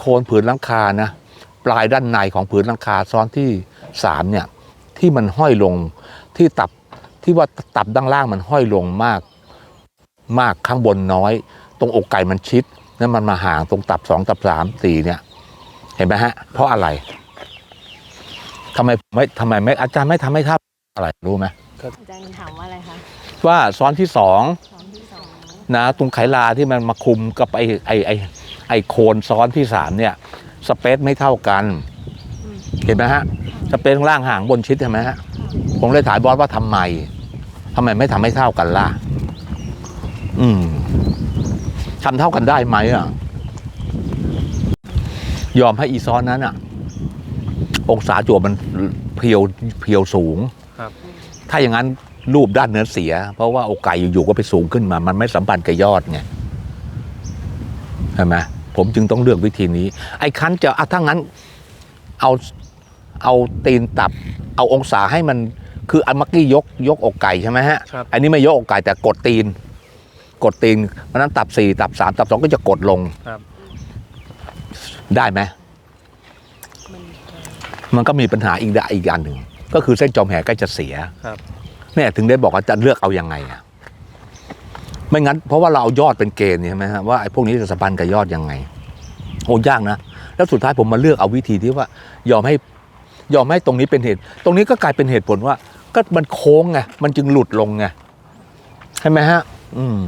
โคนผืนหลังคานะปลายด้านในของผืนหลังคาซ้อนที่สามเนี่ยที่มันห้อยลงที่ตับที่ว่าตับด้านล่างมันห้อยลงมาก มากข้างบนน้อย ตรงอกไก่มันชิดนั่นมันมาห่างตรงตับสองตับสามสี่เนี่ยเห็นไหมฮะ เพราะอะไรทำไมไม่ทำไมไม่อาจารย์ไม่ทำให้ท่าอะไรรู้ไหมอาจารย์ถามว่าอะไรคะว่าซ้อนที่สองตอนที่สองนะตรงไขลาที่มันมาคุมกับไอไอไอ ไอโคนซ้อนที่สามเนี่ยสเปซไม่เท่ากัน เห็นไหมฮะสเปซข้างล่างห่างบนชิดเห็นไหมฮะผมเลยถามบอสว่าทำไมทำไมไม่ทำให้เท่ากันล่ะ อืมทำเท่ากันได้ไหมอะ ยอมให้อีซ้อนนั้นอะ องศาจั่วมันเพียวเพียวสูงครับถ้าอย่างนั้นรูปด้านเนื้อเสีย เพราะว่าโอกาสอยู่ๆก็ไปสูงขึ้นมา มันไม่สัมพันธ์กับยอดไงใช่ไหม ผมจึงต้องเลือกวิธีนี้ ไอ้คันจะอะถ้างั้นเอาเอาตีนตับ เอาองศาให้มันคืออันเมื่อกี้ยกยกอกไก่ใช่ไหมฮะครับอันนี้ไม่ยกอกไก่แต่กดตีน กดตีนเพราะฉะนั้นตับสี่ตับสามตับสองก็จะกดลงครับ ได้ไหมมันก็มีปัญหาอีกด้านอีกอันหนึ่งก็คือเส้นจอมแหใกล้จะเสียครับ เนี่ยถึงได้บอกว่าจะเลือกเอายังไงอะ ไม่งั้นเพราะว่าเราเอายอดเป็นเกณฑ์ใช่ไหมฮะว่าไอ้พวกนี้จะสัมพันธ์กับยอดยังไงโอ้ยากนะ แล้วสุดท้ายผมมาเลือกเอาวิธีที่ว่ายอมให้ยอมให้ตรงนี้เป็นเหตุ ตรงนี้ก็กลายเป็นเหตุผลว่า ก็มันโค้งไงมันจึงหลุดลงไงใช่ไหมฮะ อืม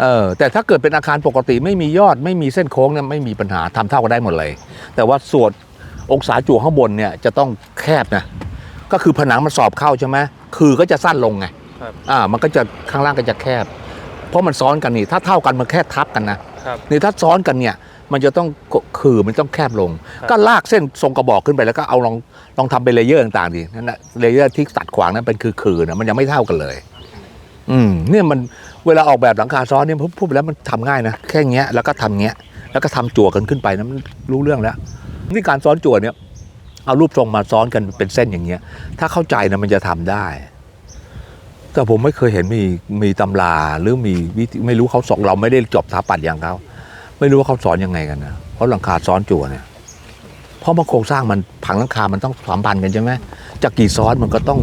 เออแต่ถ้าเกิดเป็นอาคารปกติไม่มียอดไม่มีเส้นโค้งเนี่ยไม่มีปัญหาทำเท่ากันได้หมดเลย แต่ว่าส่วนองศาจั่วข้างบนเนี่ยจะต้องแคบนะก็คือผนังมันสอบเข้าใช่ไหมคือก็จะสั้นลงไงครับอ่ามันก็จะข้างล่างก็จะแคบ เพราะมันซ้อนกันนี่ถ้าเท่ากันมันแค่ทับกันนะครับ นี่ถ้าซ้อนกันเนี่ย มันจะต้องคือมันต้องแคบลงครับก็ลากเส้นทรงกระบอกขึ้นไปแล้วก็เอาลองลองทำเป็นเลเยอร์ต่างๆดินั่นนะเลเยอร์ที่ตัดขวางนั้นเป็นคือคือนะมันยังไม่เท่ากันเลย อืมเนี่ยมันเวลาออกแบบหลังคาซ้อนเนี่ยพูดพูดไปแล้วมันทำง่ายนะแค่เงี้ยแล้วก็ทำเงี้ยแล้วก็ทำจั่วกันขึ้นไปนะมันรู้เรื่องแล้วนี่การซ้อนจั่วเนี่ยเอารูปทรงมาซ้อนกันเป็นเส้นอย่างเงี้ย ถ้าเข้าใจนะมันจะทำได้ แต่ผมไม่เคยเห็นมีมีตำราหรือมีวิธีไม่รู้เขาสอนเราไม่ได้จบสถาปัตย์อย่างเขาไม่รู้ว่าเขาสอนยังไงกันนะเพราะหลังคาซ้อนจั่วเนี่ยเพราะมันโครงสร้างมันผังหลังคา มันต้องสัมพันธ์กันใช่ไหมจากกี่ซ้อนมันก็ต้อง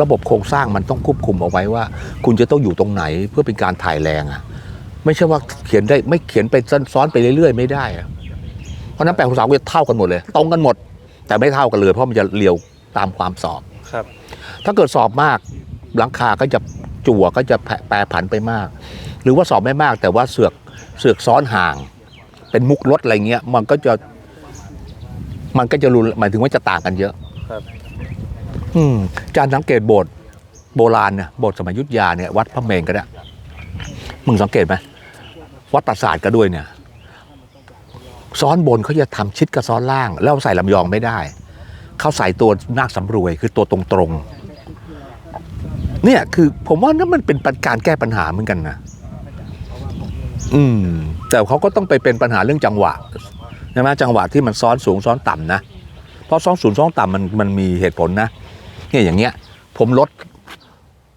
ระบบโครงสร้างมันต้องควบคุมเอาไว้ว่า คุณจะต้องอยู่ตรงไหนเพื่อเป็นการถ่ายแรงอะ ไม่ใช่ว่าเขียนได้ไม่เขียนไปซ้อนๆไปเรื่อยๆ ไม่ได้อะเพราะฉะนั้นแปลงของเสาจะเท่ากันหมดเลย ตรงกันหมด แต่ไม่เท่ากันเลย เพราะมันจะเรียวตามความสอบครับ ถ้าเกิดสอบมาก หลังคาก็จะจั่วก็จะแผแปรผันไปมาก หรือว่าสอบไม่มากแต่ว่าเสือกเสือกซ้อนห่าง เป็นมุกรถอะไรเงี้ย มันก็จะ มันก็จะรุนหมายถึงว่าจะต่างกันเยอะครับ อืมจารย์สังเกตโบสถ์โบราณเนี่ยโบสถ์สมัยอยุทธยาเนี่ยวัดพระเมรุก็ได้มึงสังเกตไหมวัดปราสาทก็ด้วยเนี่ยซ้อนบนเขาจะทำชิดกับซ้อนล่าง แล้วใส่ลำยองไม่ได้ เขาใส่ตัวนาคสำรวยคือตัวตรงๆ เนี่ยคือผมว่านั่นมันเป็นการแก้ปัญหาเหมือนกันนะอืม แต่เขาก็ต้องไปเป็นปัญหาเรื่องจังหวะใช่ไหมจังหวะที่มันซ้อนสูงซ้อนต่ำนะเพราะซ้อนสูงซ้อนต่ำมันมันมีเหตุผลนะเนี่ยอย่างเงี้ย ผมลด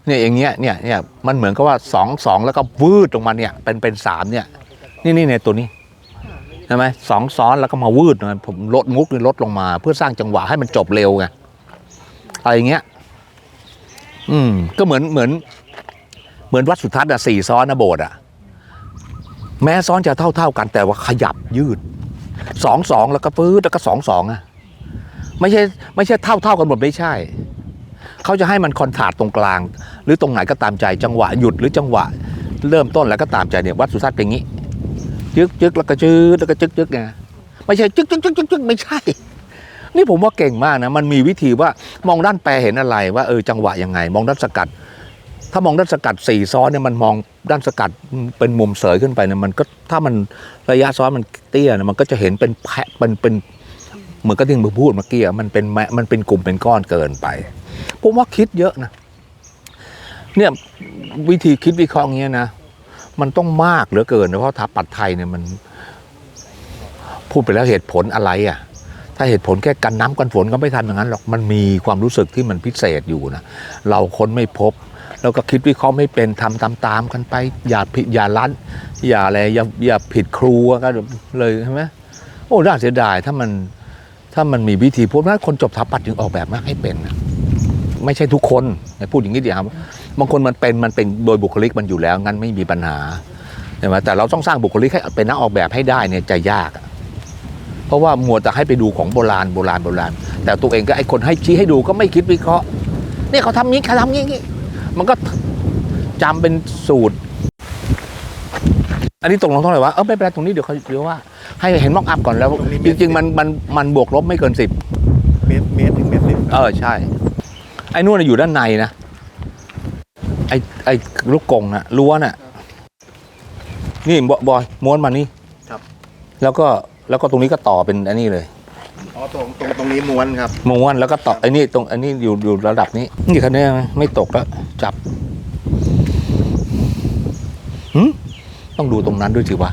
เนี่ยอย่างเงี้ยเนี่ยเนี่ยมันเหมือนกับว่าสองสองแล้วก็วืดลงมาเนี่ย เป็นเป็นสามเนี่ย นี่นี่ในตัวนี้ใช่ไหมสองซ้อนแล้วก็มาวืดนะผมลดมุกลดลงมา เพื่อสร้างจังหวะให้มันจบเร็วไงอะไรอย่างเงี้ย อืมก็เหมือนเหมือน เหมือนวัดสุทัศน์อะสี่ซ้อนนะโบสถ์อะแม้ซ้อนจะเท่าเท่าๆกันแต่ว่าขยับยืดสองสองแล้วก็ปื๊ดแล้วก็สองสองอะไม่ใช่ไม่ใช่เท่าเท่าๆกันหมดไม่ใช่ เขาจะให้มันคอนทราสต์ตรงกลาง หรือตรงไหนก็ตามใจจังหวะหยุดหรือจังหวะ เริ่มต้นแล้วก็ตามใจเนี่ยวัดสุทัศน์เป็นอย่างนี้จึกจึกแล้วก็จืดแล้วก็จึกจึกไงไม่ใช่จึกจึกจึกจึกจึกไม่ใช่ นี่ผมว่าเก่งมากนะมันมีวิธีว่ามองด้านแปรเห็นอะไรว่าเออจังหวะยังไง มองด้านสกัด ถ้ามองด้านสกัดสี่ซ้อนเนี่ยมันมองด้านสกัดเป็นมุมเสยขึ้นไปเนี่ยมันก็ถ้ามันระยะซ้อนมันเตี้ยนี่ยมันก็จะเห็นเป็นแพะเป็นเป็นเหมือนกับที่มึงพูดเมื่อกี้มันเป็นแมมันเป็นกลุ่มเป็นก้อนเกินไปผมว่าคิดเยอะนะเนี่ยวิธีคิดวิเคราะห์เงี้ยนะมันต้องมากเหลือเกินเพราะทัพปัดไทยเนี่ยมัน พูดไปแล้วเหตุผลอะไรอะ ถ้าเหตุผลแค่กันน้ำกันฝนก็ไม่ทำอย่างนั้นหรอกมันมีความรู้สึกที่มันพิเศษอยู่นะเราค้นไม่พบ แล้วก็คิดวิเคราะห์ไม่เป็นทำตามๆกันไป อย่าผิดอย่าลั้นอย่าอะไรอย่าอย่าผิดครูก็เลยใช่ไหมโอ้น่าเสียดายถ้ามันถ้ามันมีวิธีพูดว่าคนจบสถาปัตย์จึงออกแบบมาให้เป็นนะไม่ใช่ทุกคนพูดอย่างนี้ดีครับบางคนมันเป็นมันเป็นโดยบุคลิกมันอยู่แล้วงั้นไม่มีปัญหาใช่ไหมแต่เราต้องสร้างบุคลิกให้เป็นนักออกแบบให้ได้เนี่ยจะยากอะ เพราะว่ามัวแต่ให้ไปดูของโบราณโบราณโบราณ แต่ตัวเองก็ไอ้คนให้ชี้ให้ดูก็ไม่คิดวิเคราะห์เนี่ยเขาทำงี้เขาทำงี้งี้มันก็จำเป็นสูตร อันนี้ตกลงเท่าไหร่วะเออไม่เป็นไรตรงนี้เดี๋ยวเขาเดี๋ยวว่า ให้เห็นมอกอัพก่อนแล้วตรงนี้จริง ๆ มันมันมันบวกลบไม่เกินสิบเมตรเมตรถึงเมตรสิบเออใช่ ไอ้นู่นนะอยู่ด้านในนะไอ้ไอ้ลูกกงนะรั้วน่ะ นี่บอบอยม้วนมานี่ครับ แล้วก็ แล้วก็ตรงนี้ก็ต่อเป็นอันนี้เลยอ๋อตรงตรงตรงนี้ม้วนครับ ม้วนแล้วก็ต่อไอ้นี่ตรงอันนี้อยู่อยู่ระดับนี้ นี่คันนี้ไม่ตกแล้วจับหืมต้องดูตรงนั้นด้วยสิวะ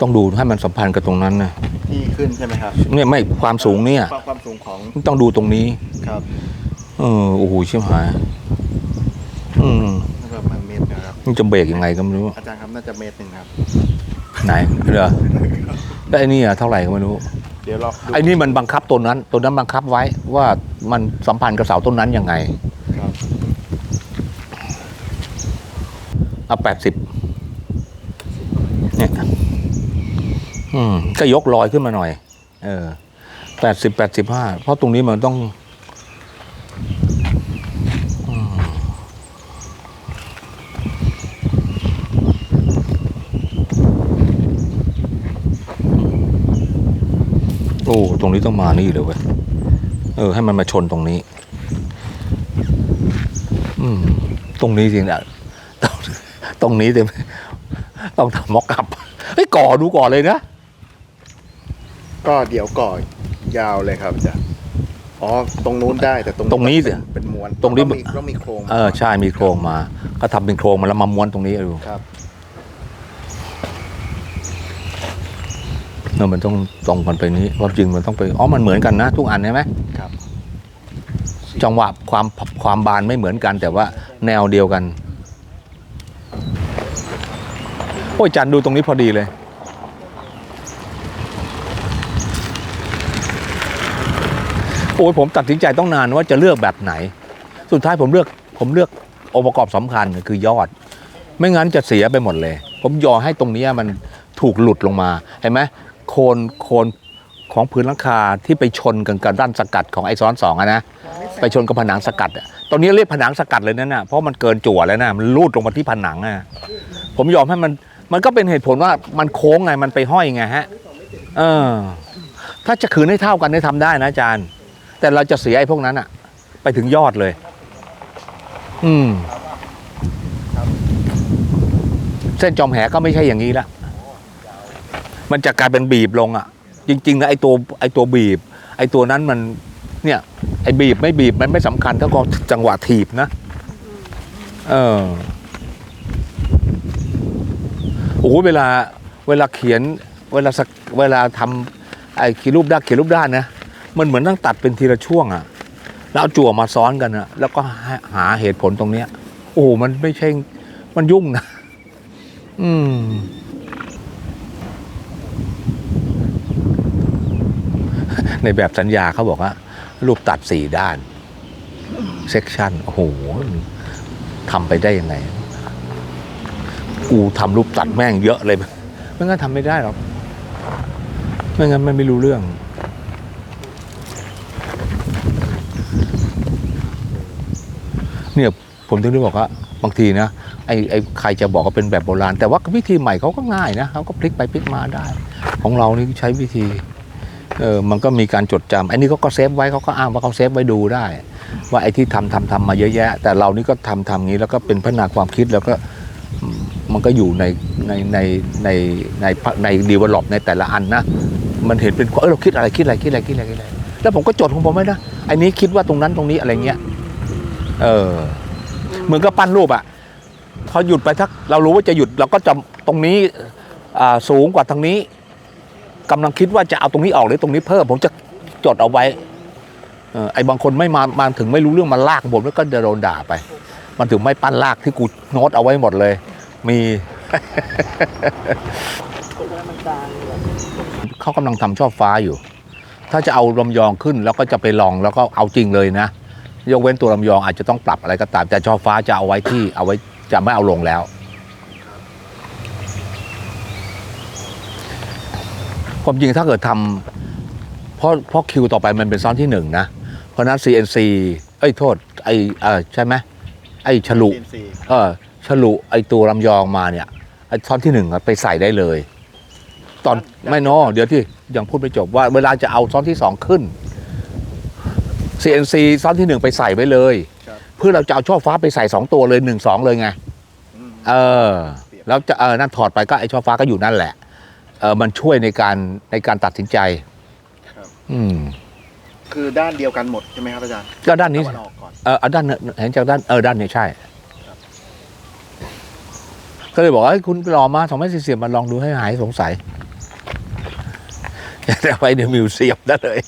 ต้องดูให้มันสัมพันธ์กับตรงนั้นนะที่ขึ้นใช่ไหมครับเนี่ยไม่ความสูงเนี่ยความความสูงของต้องดูตรงนี้ครับเออโอ้โหชิบหายอืมประมาณเมตรนะครับมันจะเบรกยังไงก็ไม่รู้อาจารย์ครับน่าจะเมตรหนึ่งครับ ไหนเหรอ แล้วไอ้นี่อะเท่าไหร่ก็ไม่รู้ เดี๋ยวเราดูไอ้นี่มันบังคับตัวนั้น ตัวนั้นบังคับไว้ว่ามันสัมพันธ์กับเสาต้นนั้นยังไงครับเอาแปดสิบเนี่ยอืมก็ยกลอยขึ้นมาหน่อย เออแปดสิบแปดสิบห้าเพราะตรงนี้มันต้อง โอ้ ตรงนี้ต้องมานี่เลยเว้ย เออ ให้มันมาชนตรงนี้ อืม ตรงนี้จริงนะตรงตรงนี้เต็มต้องทำม็อกอัพเฮ้ยก่อดูก่อนเลยนะ ก็เดี๋ยวก่อยาวเลยครับอาจารย์อ๋อ ตรงนู้นได้แต่ตรงตรงนี้สิเป็นเป็นม้วนตรงนี้ต้องมีต้องมีโครงเออ ใช่มีโครงมา ก็ทำเป็นโครงมาแล้วมาม้วนตรงนี้ดูครับ เนอะมันต้องตรงกันไปนี้ความจริงมันต้องไปอ๋อมันเหมือนกันนะ ทุกอันใช่ไหมครับจังหวะความความบานไม่เหมือนกัน แต่ว่าแนวเดียวกัน โอ้ยจันดูตรงนี้พอดีเลย โอ้ยผมตัดสินใจต้องนานว่าจะเลือกแบบไหน สุดท้ายผมเลือกผมเลือกองค์ประกอบสำคัญคือยอด ไม่งั้นจะเสียไปหมดเลย ผมยอให้ตรงเนี้ยมันถูกหลุดลงมาเห็นไหม โคนโคนของพื้นหลังคาที่ไปชนกันกับด้านสกัดของไอซ้อนสองอะนะไปชนกับผนังสกัดอะตอนนี้เรียกผนังสกัดเลยนั่นน่ะเพราะมันเกินจั่วแล้วนะมันรูดลงมาที่ผนังอะผมยอมให้มันมันก็เป็นเหตุผลว่ามันโค้งไงมันไปห้อยไงฮะ เออ ถ้าจะคืนให้เท่ากันได้ทำได้นะอาจารย์ แต่เราจะเสียไอ้พวกนั้นอะไปถึงยอดเลย อืม เส้นจอมแหก็ไม่ใช่อย่างนี้ละ มันจะกลายเป็นบีบลงอะจริงๆนะไอตัวไอตัวบีบ ไอตัวนั้นมันเนี่ยไอบีบไม่บีบมันไม่สำคัญเท่ากับจังหวะถีบนะเออโอ้โหเวลาเวลาเขียนเวลาสักเวลาทำไอ้เขียนรูปด้านเขียนรูปด้านนะมันเหมือนต้องตัดเป็นทีละช่วงอะแล้วจั่วมาซ้อนกันอะแล้วก็หาหาเหตุผลตรงเนี้ย โอ้โหมันไม่ใช่ มันยุ่งนะ อืม ในแบบสัญญาเขาบอกว่า รูปตัดสี่ด้าน เซกชันโอ้โหทำไปได้ยังไง กูทำรูปตัดแม่งเยอะเลยไม่งั้นทำไม่ได้หรอกไม่งั้นมันไม่รู้เรื่อง เนี่ยผมถึงได้บอกว่าบางทีนะไอ้ไอ้ใครจะบอกว่าเป็นแบบโบราณ แต่ว่าวิธีใหม่เขาก็ง่ายนะเขาก็พลิกไปพลิกมาได้ ของเรานี่ใช้วิธี เออมันก็มีการจดจำไอ้นี่เขาก็เซฟไว้เขาก็อ้างว่าเขาเซฟไว้ดูได้ ว่าไอ้ที่ทำทำทำมาเยอะแยะ แต่เรานี่ก็ทำทำงี้แล้วก็เป็นพัฒนาความคิดแล้วก็มันก็อยู่ในในในในในในดีเวล็อปในแต่ละอันนะมันเห็นเป็นเออเราคิดอะไรคิดอะไรคิดอะไรคิดอะไรคิดอะไรแล้วผมก็จดของผมไว้นะไอ้นี้คิดว่าตรงนั้นตรงนี้อะไรเงี้ยเออเหมือนกับปั้นรูปอะพอหยุดไปทักเรารู้ว่าจะหยุดเราก็จะตรงนี้สูงกว่าทางนี้ กำลังคิดว่าจะเอาตรงนี้ออกหรือตรงนี้เพิ่ม ผมจะจดเอาไว้ไอ้บางคนไม่มามาถึงไม่รู้เรื่องมาลากผมแล้วก็จะโดนด่าไป มันถึงไม่ปั้นลากที่กูโน้ตเอาไว้หมดเลย มีเขากำลังทำช่อฟ้าอยู่ ถ้าจะเอาลำยองขึ้นแล้วก็จะไปลองแล้วก็เอาจริงเลยนะ ยกเว้นตัวลำยองอาจจะต้องปรับอะไรก็ตาม แต่ช่อฟ้าจะเอาไว้ที่เอาไว้จะไม่เอาลงแล้ว ความจริงถ้าเกิดทำเพราะเพราะคิวต่อไปมันเป็นซ้อนที่หนึ่งนะ เพราะฉะนั้น CNC เอ้ยโทษไอ้เออใช่ไหมไอ้ฉลุ CNC เออฉลุไอ้ตัวลำยองมาเนี่ยไอ้ซ้อนที่หนึ่งอะไปใส่ได้เลย ตอนไม่นอเดี๋ยวที่ยังพูดไม่จบว่าเวลาจะเอาซ้อนที่สองขึ้น CNC ซ้อนที่หนึ่งไปใส่ไว้เลย ครับ เพื่อเราจะเอาช่อฟ้าไปใส่สองตัวเลยหนึ่งสองเลยไง อืม เออ แล้วจะเออนั่นถอดไปก็ไอ้ช่อฟ้าก็อยู่นั่นแหละ เออมันช่วยในการในการตัดสินใจ ครับ อืม คือด้านเดียวกันหมดใช่ไหมครับอาจารย์ก็ด้านนี้ ตะวันออกก่อน เออเอาด้านเนี่ยเห็นจากด้านเออด้านนี้ใช่ก็เลยบอกว่าเฮ้ยคุณไปลองมาสองเมตรสี่สิบมาลองดูให้หายสงสัยแต่ไปในมิวเซียมได้เลย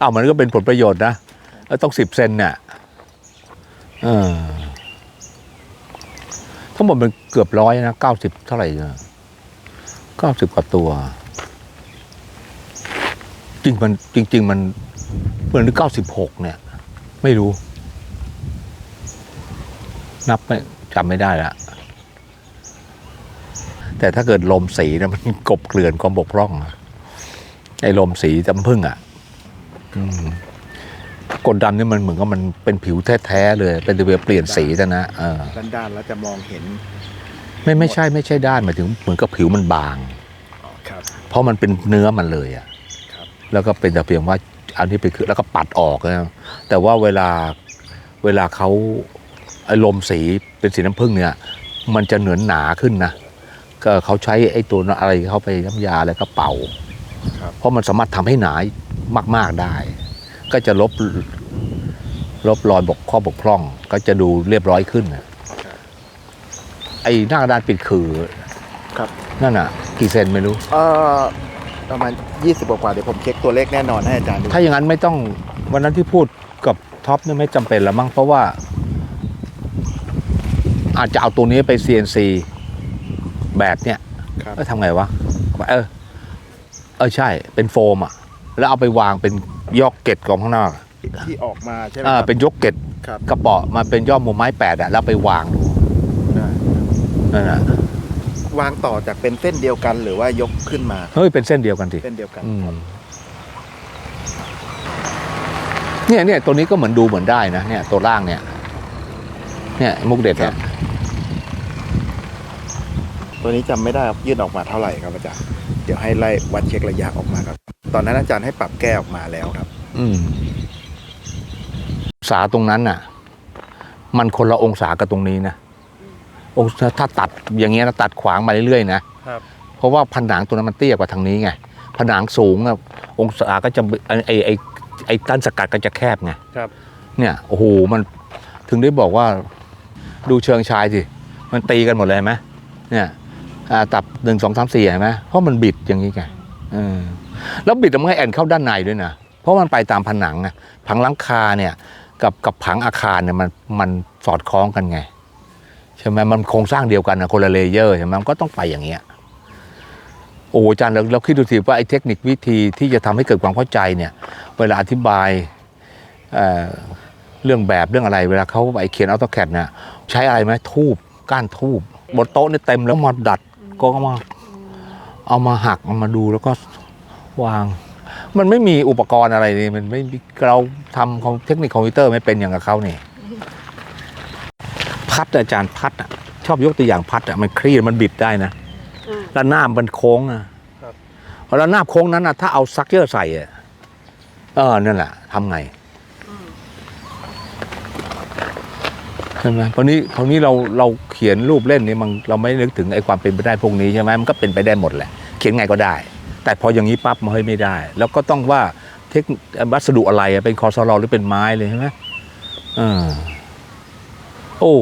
อ้าวมันก็เป็นผลประโยชน์นะแล้วต้องสิบเซนเนี่ยเออทั้งหมดมันเกือบร้อยนะเก้าสิบเท่าไหร่นะ เก้าสิบกว่าตัว จริงมันจริง ๆ มันเหมือนเก้าสิบหกเนี่ย ไม่รู้ นับไม่จำไม่ได้ละแต่ถ้าเกิดลมสีนะมันกบเกลื่อนความบกพร่องไอ้ลมสีจำพึ่งอะกดดันนี่มันเหมือนกับมันเป็นผิวแท้ ๆ เลย เป็นตัวเปลี่ยนสีแต่นะด้านๆแล้วจะมองเห็น ไม่ไม่ใช่ไม่ใช่ด้านหมายถึงเหมือนกับผิวมันบางอ๋อครับเพราะมันเป็นเนื้อมันเลยอะครับแล้วก็เป็นแต่เพียงว่าอันนี้ไปคือแล้วก็ปัดออกนะแต่ว่าเวลาเวลาเขาไอ้ลมสีเป็นสีน้ำผึ้งเนี่ย มันจะเหนือนหนาขึ้นนะก็เขาใช้ไอ้ตัวอะไรเข้าไปน้ำยาแล้วก็เป่าครับเพราะมันสามารถทำให้หนามากๆได้ ก็จะลบลบรอยบกข้อบกพร่อง ก็จะดูเรียบร้อยขึ้นนะ ไอ้หน้ากระดานปิดคือครับ นั่นอะ กี่เซนไม่รู้ เอ่อประมาณ 20กว่าๆเดี๋ยวผมเช็คตัวเลขแน่นอนให้อาจารย์ดูถ้าอย่างนั้นไม่ต้องวันนั้นที่พูดกับท็อปเนี่ยไม่จำเป็นแล้วมั้งเพราะว่า อาจจะเอาตัวนี้ไป CNC แบบเนี่ยครับ เออทำไงวะ เออ เออใช่ เป็นโฟมอะ แล้วเอาไปวางเป็นยอกเก็ตกองข้างนอกที่ออกมาใช่ไหมอ่าครับเป็นยกเก็ตครับ กระเป๋อมาเป็นย่อมุมไม้แปดอะแล้วไปวางดูได้ นั่นน่ะวางต่อจากเป็นเส้นเดียวกันหรือว่ายกขึ้นมา เฮ้ยเป็นเส้นเดียวกันสิเส้นเดียวกันอืมเนี่ยเนี่ยตัวนี้ก็เหมือนดูเหมือนได้นะเนี่ย ตัวล่างเนี่ย เนี่ย มุกเด็ดเนี่ยตัวนี้จำไม่ได้ครับยื่นออกมาเท่าไหร่ครับอาจารย์เดี๋ยวให้ไล่วัดเช็คระยะออกมาครับ ตอนนั้นอาจารย์ให้ปรับแก้ออกมาแล้วครับ อืมองศาตรงนั้นน่ะ มันคนละองศากับตรงนี้นะ องศาถ้าตัดอย่างเงี้ยนะตัดขวางมาเรื่อยๆนะครับเพราะว่าผนังตัวนั้นมันเตี้ยกว่าทางนี้ไงผนังสูงอะองศาก็จะไอไอไอไอ้ด้านสกัดก็จะแคบไงครับเนี่ยโอ้โหมันถึงได้บอกว่าดูเชิงชายสิมันตีกันหมดเลยเห็นไหมเนี่ยอ่าตับหนึ่งสองสามสี่เห็นไหมเพราะมันบิดอย่างนี้ไงเออแล้วบิดมันให้แอนเข้าด้านในด้วยนะเพราะมันไปตามผนังไงผังหลังคาเนี่ยกับกับผังอาคารเนี่ยมันมันสอดคล้องกันไง ใช่ไหมมันโครงสร้างเดียวกันนะคนละเลเยอร์ใช่ไหมมันก็ต้องไปอย่างเงี้ยโอ้อาจารย์เราเราคิดดูสิว่าไอ้เทคนิควิธีที่จะทำให้เกิดความเข้าใจเนี่ย เวลาอธิบายเเรื่องแบบเรื่องอะไร เวลาเขาไปเขียนอัลตแคดเนี่ยใช้อะไรไหมทูบก้านทูบบนโต๊ะนี่เต็มแล้วมาดัดก็มาเอามาหักเอามาดูแล้วก็วาง มันไม่มีอุปกรณ์อะไรนี่มันไม่มีเราทำเทคนิคคอมพิวเตอร์ไม่เป็นอย่างกับเขาเนี่ย พัดอาจารย์พัดอะชอบยกตัวอย่างพัดอะมันคลี่มันบิดได้นะอืมแล้วหน้ามันโค้งอะแล้วหน้าโค้งนั้นอะถ้าเอาซักเกอร์ใส่อะเออนั่นแหละทำไงใช่ไหมเพราะนี้เพราะนี้เราเราเขียนรูปเล่นนี่มันเราไม่นึกถึงไอ้ความเป็นไปได้พวกนี้ใช่ไหมมันก็เป็นไปได้หมดแหละ เขียนไงก็ได้ แต่พออย่างนี้ปั๊บมันเฮ้ยไม่ได้ แล้วก็ต้องว่าเทควัสดุอะไรอะเป็นคอสลอหรือเป็นไม้เลยใช่ไหมเออโอ้